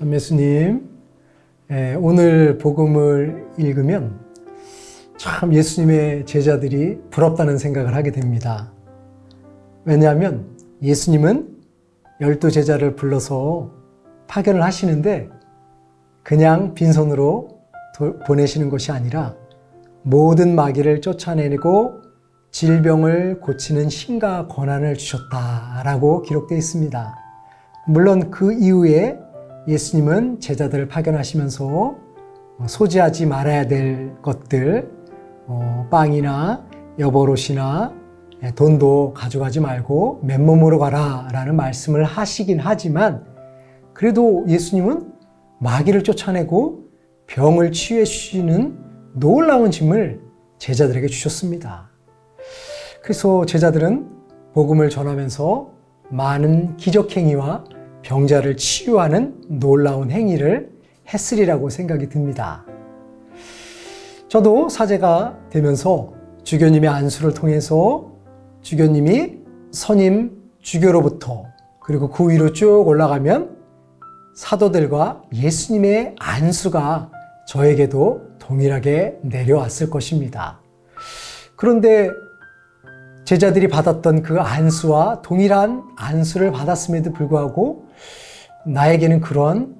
참 예수님, 예, 오늘 복음을 읽으면 참 예수님의 제자들이 부럽다는 생각을 하게 됩니다. 왜냐하면 예수님은 열두 제자를 불러서 파견을 하시는데 그냥 빈손으로 도- 보내시는 것이 아니라 모든 마귀를 쫓아내고 질병을 고치는 힘과 권한을 주셨다라고 기록되어 있습니다. 물론 그 이후에 예수님은 제자들을 파견하시면서 소지하지 말아야 될 것들, 어, 빵이나 여보롯이나 예, 돈도 가져가지 말고 맨몸으로 가라 라는 말씀을 하시긴 하지만 그래도 예수님은 마귀를 쫓아내고 병을 치유해 주시는 놀라운 짐을 제자들에게 주셨습니다. 그래서 제자들은 복음을 전하면서 많은 기적 행위와 병자를 치유하는 놀라운 행위를 했으리라고 생각이 듭니다. 저도 사제가 되면서 주교님의 안수를 통해서 주교님이 선임 주교로부터 그리고 그 위로 쭉 올라가면 사도들과 예수님의 안수가 저에게도 동일하게 내려왔을 것입니다. 그런데 제자들이 받았던 그 안수와 동일한 안수를 받았음에도 불구하고 나에게는 그런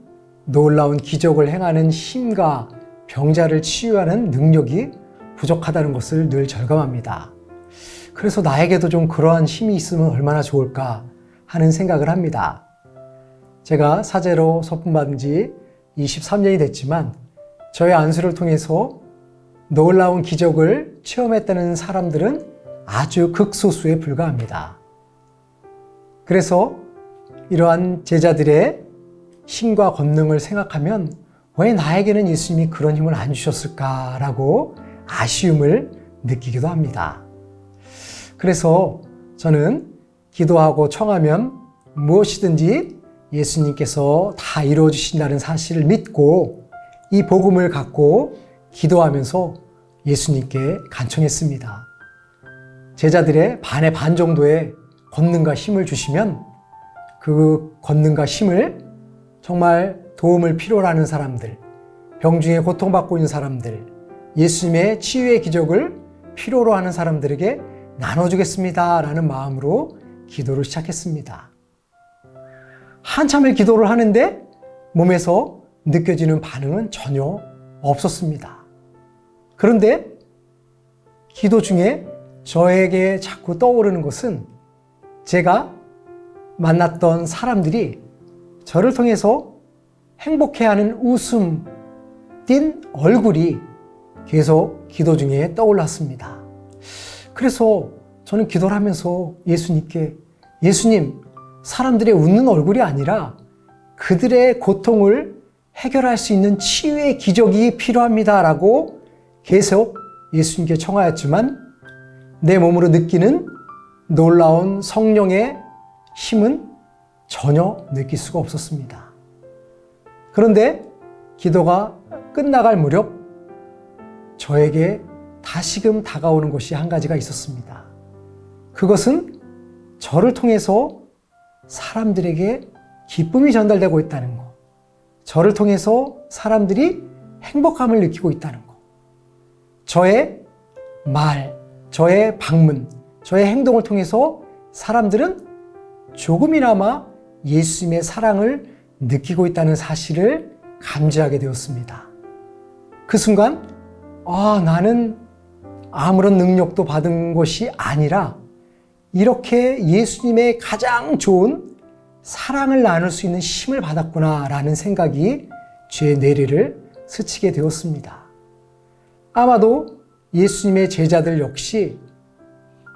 놀라운 기적을 행하는 힘과 병자를 치유하는 능력이 부족하다는 것을 늘 절감합니다. 그래서 나에게도 좀 그러한 힘이 있으면 얼마나 좋을까 하는 생각을 합니다. 제가 사제로 서품받은 지 23년이 됐지만 저의 안수를 통해서 놀라운 기적을 체험했다는 사람들은 아주 극소수에 불과합니다. 그래서 이러한 제자들의 힘과 권능을 생각하면 왜 나에게는 예수님이 그런 힘을 안 주셨을까라고 아쉬움을 느끼기도 합니다. 그래서 저는 기도하고 청하면 무엇이든지 예수님께서 다 이루어 주신다는 사실을 믿고 이 복음을 갖고 기도하면서 예수님께 간청했습니다. 제자들의 반의 반 정도의 권능과 힘을 주시면 그 권능과 힘을 정말 도움을 필요로 하는 사람들, 병중에 고통받고 있는 사람들, 예수님의 치유의 기적을 필요로 하는 사람들에게 나눠주겠습니다. 라는 마음으로 기도를 시작했습니다. 한참을 기도를 하는데 몸에서 느껴지는 반응은 전혀 없었습니다. 그런데 기도 중에 저에게 자꾸 떠오르는 것은 제가 만났던 사람들이 저를 통해서 행복해하는 웃음 띤 얼굴이 계속 기도 중에 떠올랐습니다. 그래서 저는 기도를 하면서 예수님께 예수님, 사람들의 웃는 얼굴이 아니라 그들의 고통을 해결할 수 있는 치유의 기적이 필요합니다라고 계속 예수님께 청하였지만 내 몸으로 느끼는 놀라운 성령의 힘은 전혀 느낄 수가 없었습니다. 그런데 기도가 끝나갈 무렵 저에게 다시금 다가오는 것이 한 가지가 있었습니다. 그것은 저를 통해서 사람들에게 기쁨이 전달되고 있다는 것. 저를 통해서 사람들이 행복감을 느끼고 있다는 것. 저의 말, 저의 방문, 저의 행동을 통해서 사람들은 조금이나마 예수님의 사랑을 느끼고 있다는 사실을 감지하게 되었습니다. 그 순간, 아, 나는 아무런 능력도 받은 것이 아니라 이렇게 예수님의 가장 좋은 사랑을 나눌 수 있는 힘을 받았구나라는 생각이 제 뇌리를 스치게 되었습니다. 아마도 예수님의 제자들 역시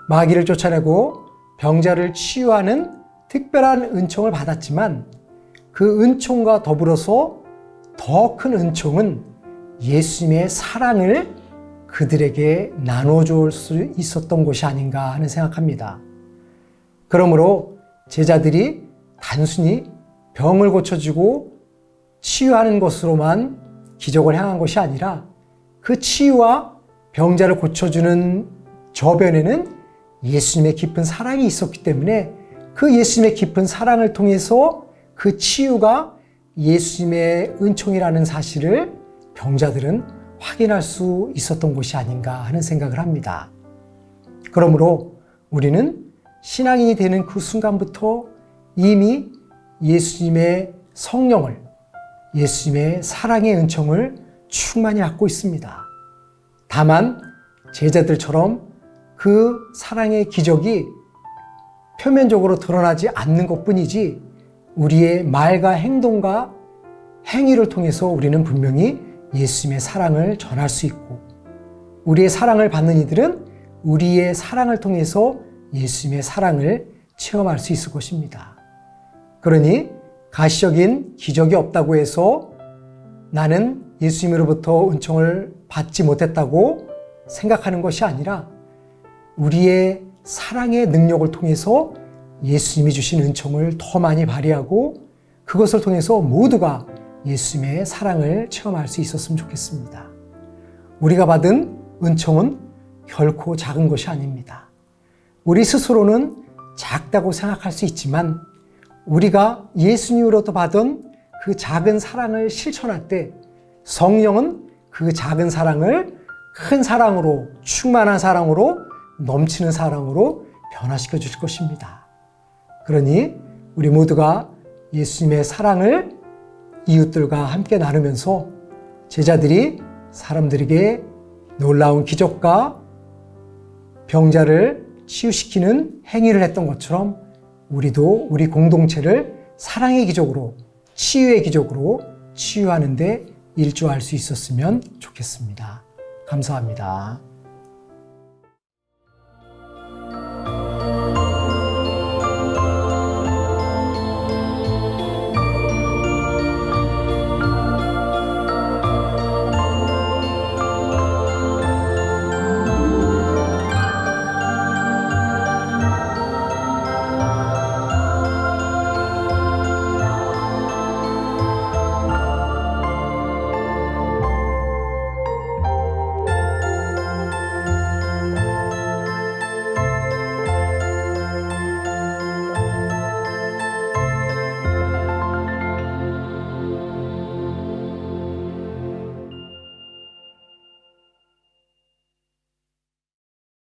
마귀를 쫓아내고 병자를 치유하는 특별한 은총을 받았지만 그 은총과 더불어서 더 큰 은총은 예수님의 사랑을 그들에게 나눠줄 수 있었던 것이 아닌가 하는 생각합니다. 그러므로 제자들이 단순히 병을 고쳐주고 치유하는 것으로만 기적을 향한 것이 아니라 그 치유와 병자를 고쳐주는 저변에는 예수님의 깊은 사랑이 있었기 때문에 그 예수님의 깊은 사랑을 통해서 그 치유가 예수님의 은총이라는 사실을 병자들은 확인할 수 있었던 것이 아닌가 하는 생각을 합니다. 그러므로 우리는 신앙인이 되는 그 순간부터 이미 예수님의 성령을, 예수님의 사랑의 은총을 충만히 갖고 있습니다. 다만 제자들처럼 그 사랑의 기적이 표면적으로 드러나지 않는 것 뿐이지 우리의 말과 행동과 행위를 통해서 우리는 분명히 예수님의 사랑을 전할 수 있고 우리의 사랑을 받는 이들은 우리의 사랑을 통해서 예수님의 사랑을 체험할 수 있을 것입니다. 그러니 가시적인 기적이 없다고 해서 나는 예수님으로부터 은총을 받지 못했다고 생각하는 것이 아니라 우리의 사랑의 능력을 통해서 예수님이 주신 은총을 더 많이 발휘하고 그것을 통해서 모두가 예수님의 사랑을 체험할 수 있었으면 좋겠습니다. 우리가 받은 은총은 결코 작은 것이 아닙니다. 우리 스스로는 작다고 생각할 수 있지만 우리가 예수님으로부터 받은 그 작은 사랑을 실천할 때 성령은 그 작은 사랑을 큰 사랑으로 충만한 사랑으로 넘치는 사랑으로 변화시켜 주실 것입니다. 그러니 우리 모두가 예수님의 사랑을 이웃들과 함께 나누면서 제자들이 사람들에게 놀라운 기적과 병자를 치유시키는 행위를 했던 것처럼 우리도 우리 공동체를 사랑의 기적으로 치유의 기적으로 치유하는데 일조할 수 있었으면 좋겠습니다. 감사합니다.